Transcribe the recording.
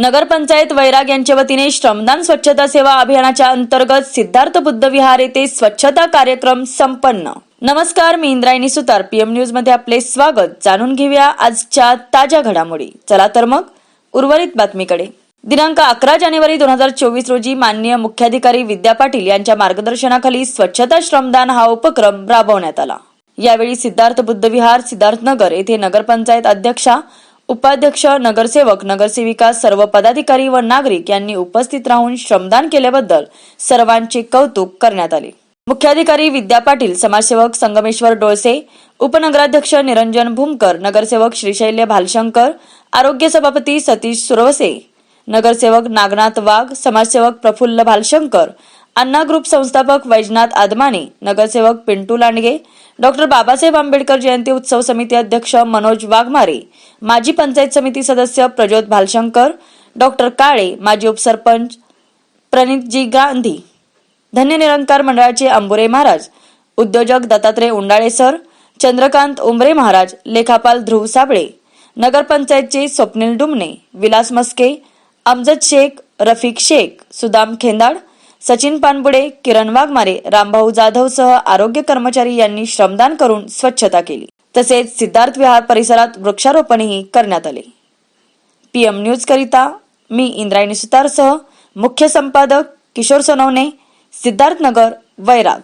नगरपंचायत वैराग यांच्या वतीने श्रमदान स्वच्छता सेवा अभियानाच्या अंतर्गत सिद्धार्थ बुद्ध विहार येथे स्वच्छता कार्यक्रम संपन्न. नमस्कार मी इंद्रायणी सुतार. पीएम न्यूजमध्ये आपले स्वागत. जाणून घेऊया आजच्या ताज्या घडामोडी. चला तर मग उर्वरित बातमीकडे. दिनांक अकरा जानेवारी दोन हजार चोवीस रोजी माननीय मुख्याधिकारी विद्या पाटील यांच्या मार्गदर्शनाखाली स्वच्छता श्रमदान हा उपक्रम राबवण्यात आला. यावेळी सिद्धार्थ बुद्ध विहार सिद्धार्थनगर येथे नगरपंचायत अध्यक्षा उपाध्यक्ष नगरसेवक नगरसेविका सर्व पदाधिकारी व नागरिक यांनी उपस्थित राहून श्रमदान केल्याबद्दल सर्वांचे कौतुक करण्यात आले. मुख्याधिकारी विद्या पाटील समाजसेवक संगमेश्वर डोळसे उपनगराध्यक्ष निरंजन भूमकर नगरसेवक श्रीशैल्य भालशंकर आरोग्य सभापती सतीश सुरवसे नगरसेवक नागनाथ वाघ समाजसेवक प्रफुल्ल भालशंकर अण्णा ग्रुप संस्थापक वैजनाथ आदमाने नगरसेवक पिंटू लांडगे डॉक्टर बाबासाहेब आंबेडकर जयंती उत्सव समिती अध्यक्ष मनोज वाघमारे माजी पंचायत समिती सदस्य प्रज्योत भालशंकर डॉक्टर काळे माजी उपसरपंच प्रणितजी गांधी धन्य निरंकार मंडळाचे अंबुरे महाराज उद्योजक दत्तात्रय उंडाळे सर चंद्रकांत उमरे महाराज लेखापाल ध्रुव साबळे नगरपंचायतचे स्वप्नील डुमने विलास मस्के अमजद शेख रफिक शेख सुदाम खेंदाड सचिन पानबुडे किरण वाघमारे रामभाऊ जाधव सह आरोग्य कर्मचारी यांनी श्रमदान करून स्वच्छता केली. तसेच सिद्धार्थ विहार परिसरात वृक्षारोपणही करण्यात आले. पीएम न्यूज करिता मी इंद्रायणी सुतारसह मुख्य संपादक किशोर सोनवणे सिद्धार्थनगर वैराग.